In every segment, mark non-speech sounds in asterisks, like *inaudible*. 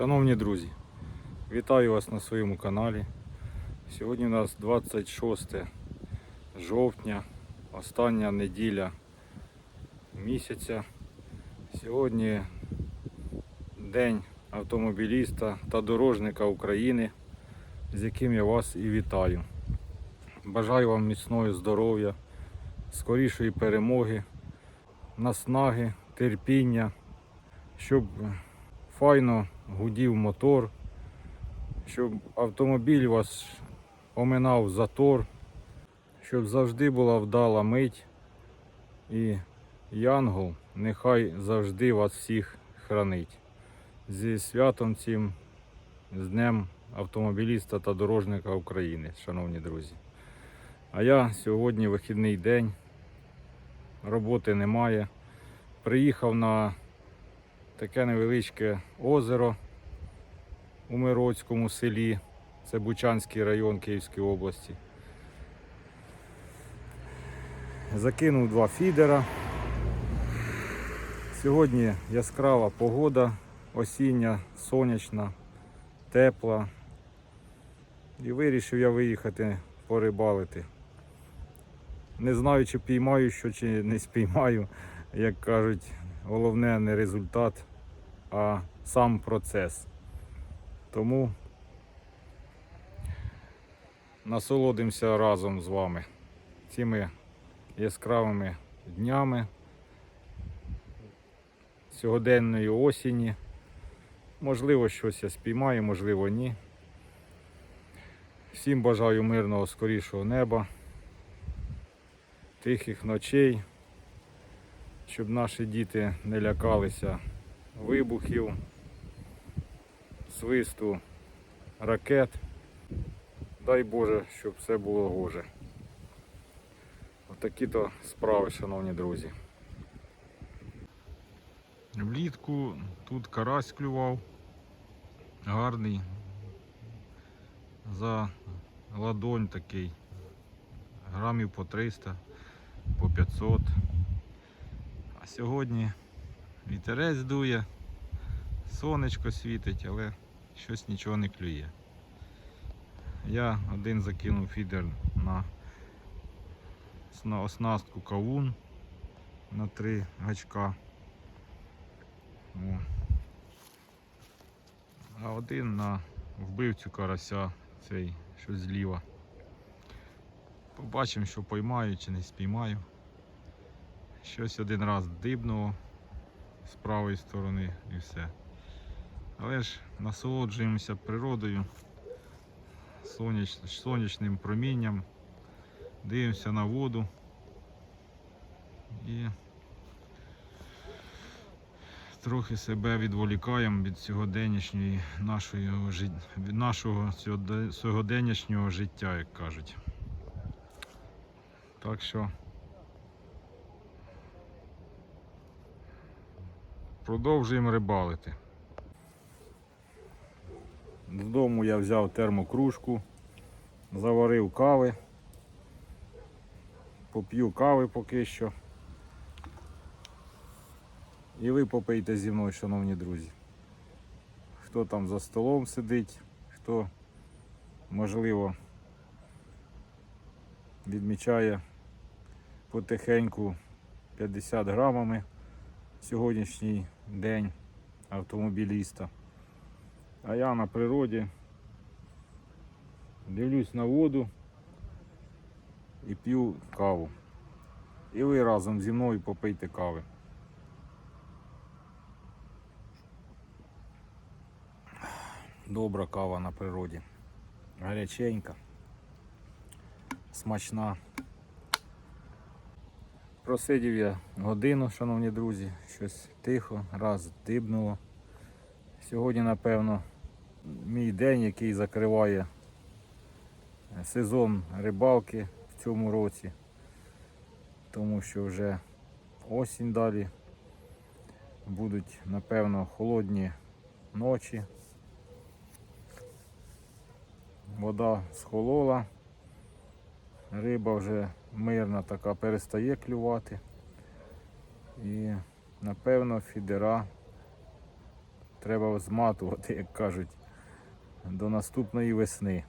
Шановні друзі, вітаю вас на своєму каналі. Сьогодні у нас 26 жовтня, остання неділя місяця. Сьогодні День автомобіліста та дорожника України, з яким я вас і вітаю. Бажаю вам міцного здоров'я, скорішої перемоги, наснаги, терпіння, щоб файно гудів мотор, щоб автомобіль вас оминав затор, щоб завжди була вдала мить і Янгол нехай завжди вас всіх хранить. Зі святом цим, з Днем автомобіліста та дорожника України, шановні друзі. А я сьогодні вихідний день, роботи немає. Приїхав на таке невеличке озеро у Мироцькому селі. Це Бучанський район Київської області. Закинув два фідера. Сьогодні яскрава погода, осіння, сонячна, тепла. І вирішив я виїхати порибалити. Не знаю, чи піймаю що, чи не спіймаю. Як кажуть, головне не результат, а сам процес. Тому насолодимося разом з вами цими яскравими днями сьогоденної осені. Можливо, щось я спіймаю, можливо, ні. Всім бажаю мирного скорішого неба, тихих ночей, щоб наші діти не лякалися вибухів, свисту ракет. Дай Боже, щоб все було гоже. Отакі то справи, шановні друзі. Влітку тут карась клював. Гарний. За ладонь такий. Грамів по 300, по 500. А сьогодні вітерець дує, сонечко світить, але щось нічого не клює. Я один закинув фідер на сна- оснастку кавун на три гачка. О. А один на вбивцю карася, цей що зліва. Побачимо, що поймаю чи не спіймаю. Щось один раз дибнуло з правої сторони і все. Але ж насолоджуємося природою, соняч... сонячним промінням, дивимося на воду і трохи себе відволікаємо від сьогоденнішньої нашої жит- від нашого сьогоде- сьогоденнішнього життя, як кажуть. Так що продовжуємо рибалити. Додому я взяв термокружку, заварив кави, поп'ю кави поки що. І ви попийте зі мною, шановні друзі. Хто там за столом сидить, хто можливо відмічає потихеньку 50 грамами сьогоднішній день автомобіліста. А я на природі дивлюсь на воду і п'ю каву. І ви разом зі мною попийте кави. Добра кава на природі. Гаряченька, смачна. Просидів я годину, шановні друзі, щось тихо, раз дибнуло. Сьогодні, напевно, мій день, який закриває сезон рибалки в цьому році, тому що вже осінь далі. Будуть, напевно, холодні ночі. Вода схолола, риба вже мирна така перестає клювати. І напевно фідера треба зматувати, як кажуть, до наступної весни.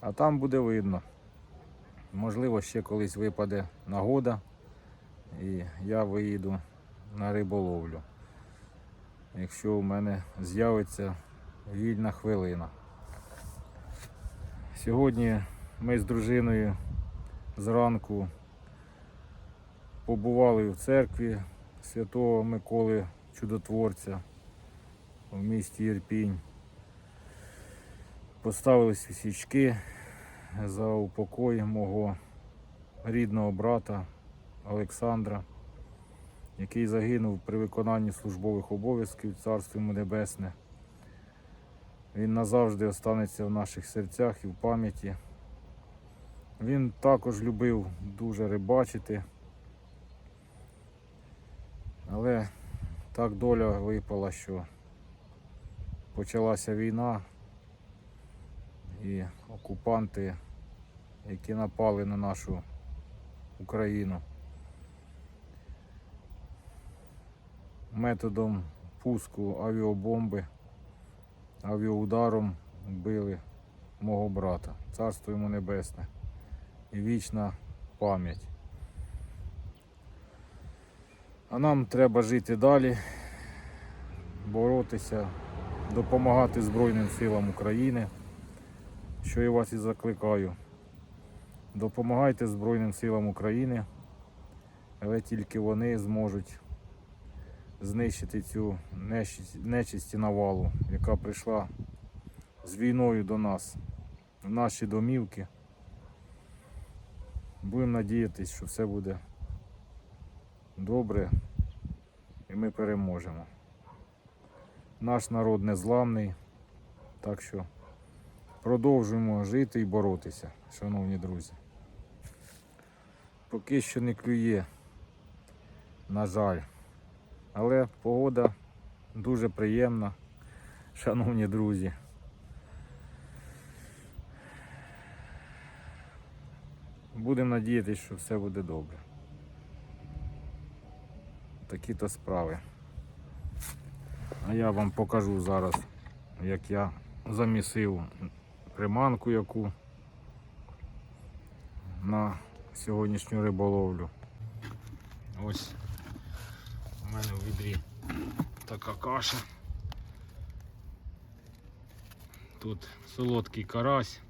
А там буде видно. Можливо, ще колись випаде нагода і я виїду на риболовлю. Якщо у мене з'явиться вільна хвилина. Сьогодні ми з дружиною зранку побували в церкві святого Миколи Чудотворця в місті Ірпінь. Поставили свічки за упокой мого рідного брата Олександра, який загинув при виконанні службових обов'язків Царство йому Небесне. Він назавжди останеться в наших серцях і в пам'яті. Він також любив дуже рибачити, але так доля випала, що почалася війна і окупанти, які напали на нашу Україну. Методом пуску авіабомби, авіаударом вбили мого брата. Царство йому небесне і вічна пам'ять. А нам треба жити далі, боротися, допомагати Збройним силам України, що я вас і закликаю. Допомагайте Збройним силам України, але тільки вони зможуть знищити цю нечисть навалу, яка прийшла з війною до нас, в наші домівки. Будемо надіятися, що все буде добре і ми переможемо. Наш народ незламний, так що продовжуємо жити і боротися, шановні друзі. Поки що не клює, на жаль. Але погода дуже приємна, шановні друзі. Будемо надіятися, що все буде добре. Такі то справи. А я вам покажу зараз, як я замісив приманку яку на сьогоднішню риболовлю. Ось у мене в відрі така каша. Тут солодкий карась,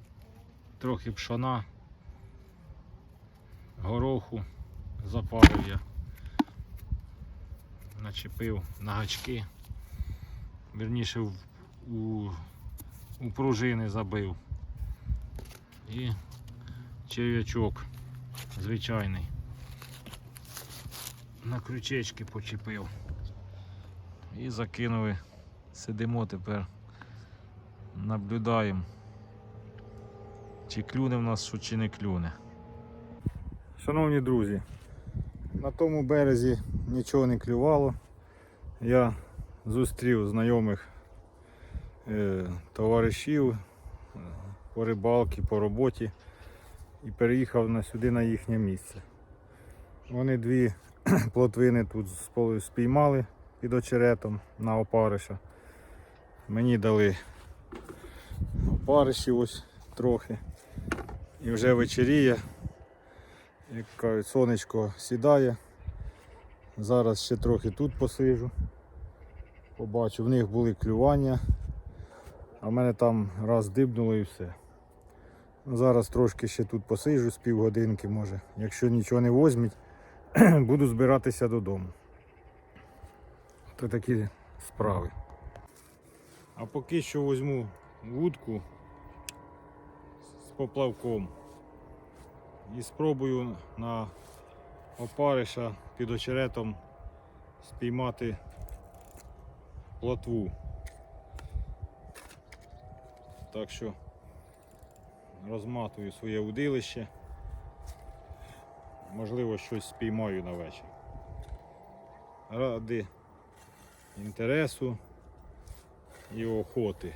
трохи пшона, гороху запарив я, начепив на гачки, вірніше в, у, у пружини забив. І черв'ячок звичайний. На крючечки почепив. І закинули. Сидимо тепер, наблюдаємо, чи клюне в нас, що чи не клюне. Шановні друзі, на тому березі нічого не клювало. Я зустрів знайомих е, товаришів е, по рибалці, по роботі і переїхав на сюди на їхнє місце. Вони дві *clears throat* плотвини тут спіймали під очеретом на опариша. Мені дали опариші ось трохи. І вже вечеріє. Як кажуть, сонечко сідає. Зараз ще трохи тут посижу. Побачу, в них були клювання, а в мене там раз дибнуло і все. Ну, Зараз трошки ще тут посижу з півгодинки, може. Якщо нічого не возьмуть, *clears throat* буду збиратися додому. То такі справи. А поки що візьму вудку з поплавком і спробую на опариша під очеретом спіймати плотву. Так що розматую своє удилище. Можливо, щось спіймаю на вечір. Ради інтересу і охоти.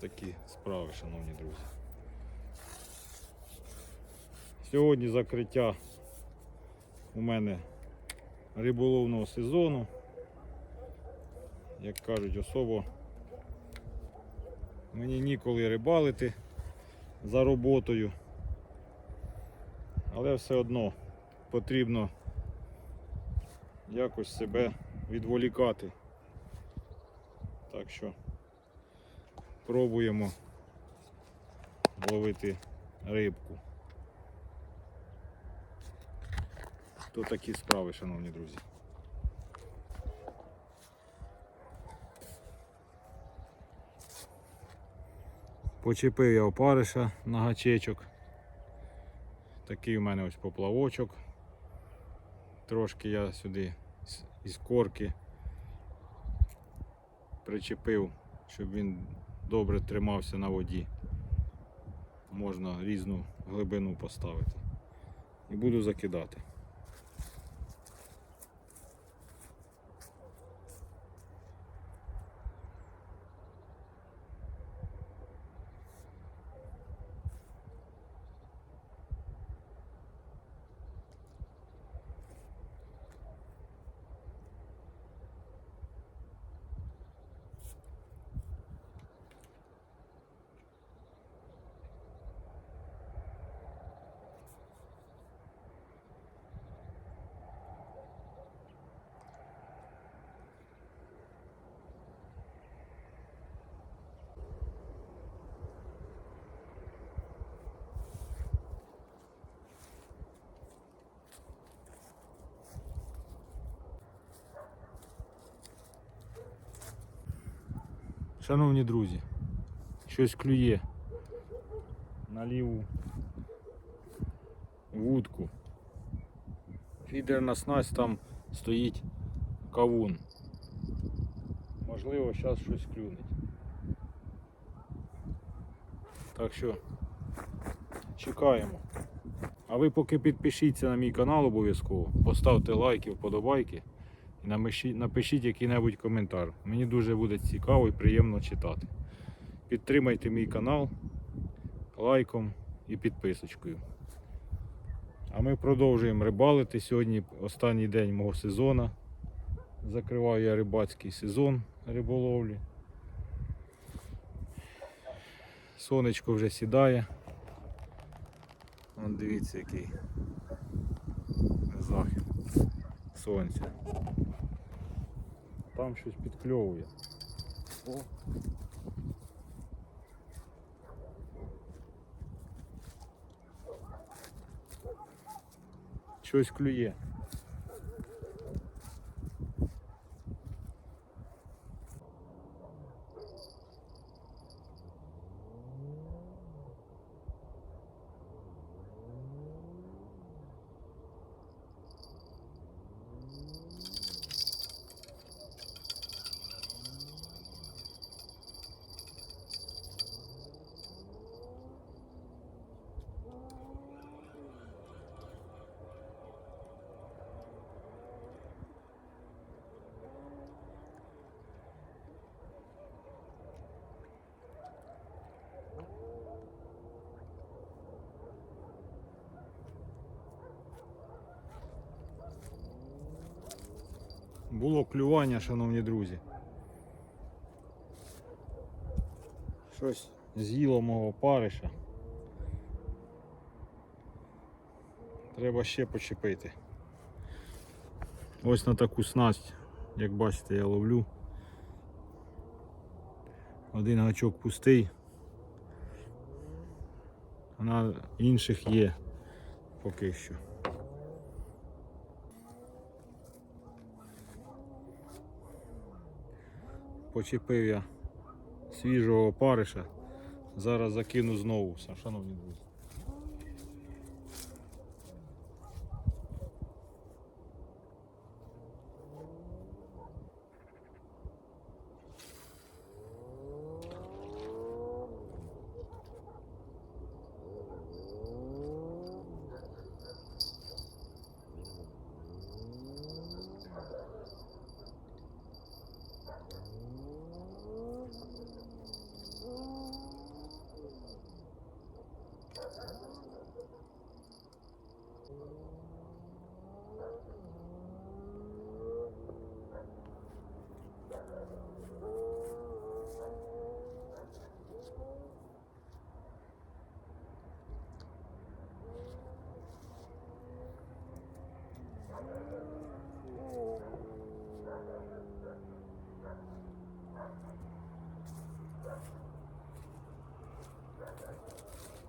Такі справи, шановні друзі. Сьогодні закриття у мене риболовного сезону. як кажуть, особо мені ніколи рибалити за роботою. Але все одно потрібно якось себе відволікати. Так що пробуємо ловити рибку. То такі справи, шановні друзі. Почепив я опариша на гачечок. Такий у мене ось поплавочок. Трошки я сюди із корки причепив, щоб він добре тримався на воді. Можна різну глибину поставити. І буду закидати. Шановні друзі, щось клює на ліву вудку. Фідерна снасть там стоїть кавун. Можливо, зараз щось клюне. Так що чекаємо. А ви поки підпишіться на мій канал обов'язково, поставте лайки, вподобайки і намиші- напишіть який-небудь коментар. Мені дуже буде цікаво і приємно читати. Підтримайте мій канал лайком і підписочкою. А ми продовжуємо рибалити. Сьогодні останній день мого сезону. Закриваю я рибацький сезон риболовлі. Сонечко вже сідає. Вон дивіться який захід сонця. Там щось підкльовує. О. Щось клює. Було клювання, шановні друзі. Щось з'їло мого париша. Треба ще почепити. Ось на таку снасть, як бачите, я ловлю. Один гачок пустий, а на інших є поки що. Почепив я свіжого опариша. Зараз закину знову, шановні друзі.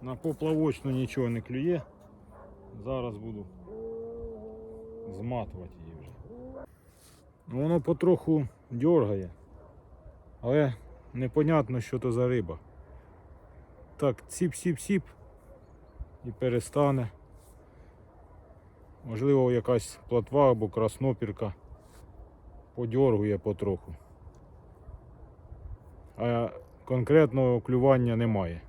На поплавочну нічого не клює. Зараз буду зматувати її вже. Воно потроху дергає, але непонятно, що то за риба. Так, ціп-сіп-сіп і перестане. Можливо, якась платва або краснопірка подьоргує потроху. А конкретного клювання немає.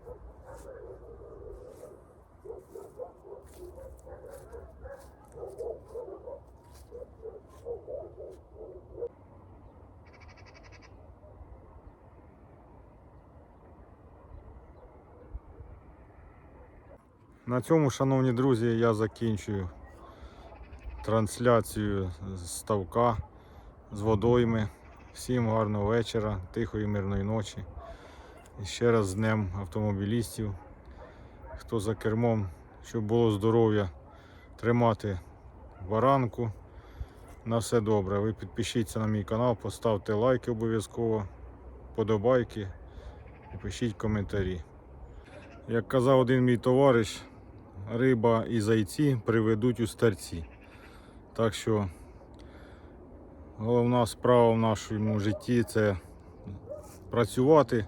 На цьому, шановні друзі, я закінчую трансляцію з ставка з водойми. Всім гарного вечора, тихої мирної ночі. І ще раз з Днем автомобілістів. Хто за кермом, щоб було здоров'я, тримати баранку. На все добре. Ви підпишіться на мій канал, поставте лайки обов'язково, подобайки і пишіть коментарі. Як казав один мій товариш, риба і зайці приведуть у старці. Так що головна справа в нашому житті це працювати,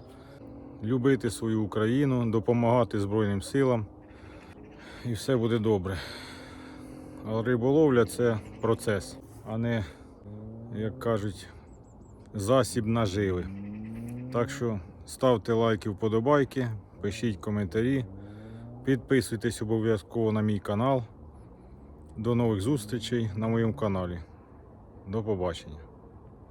любити свою Україну, допомагати Збройним силам. І все буде добре. А риболовля це процес, а не, як кажуть, засіб наживи. Так що ставте лайки, вподобайки, пишіть коментарі, підписуйтесь обов'язково на мій канал. До нових зустрічей на моєму каналі. До побачення.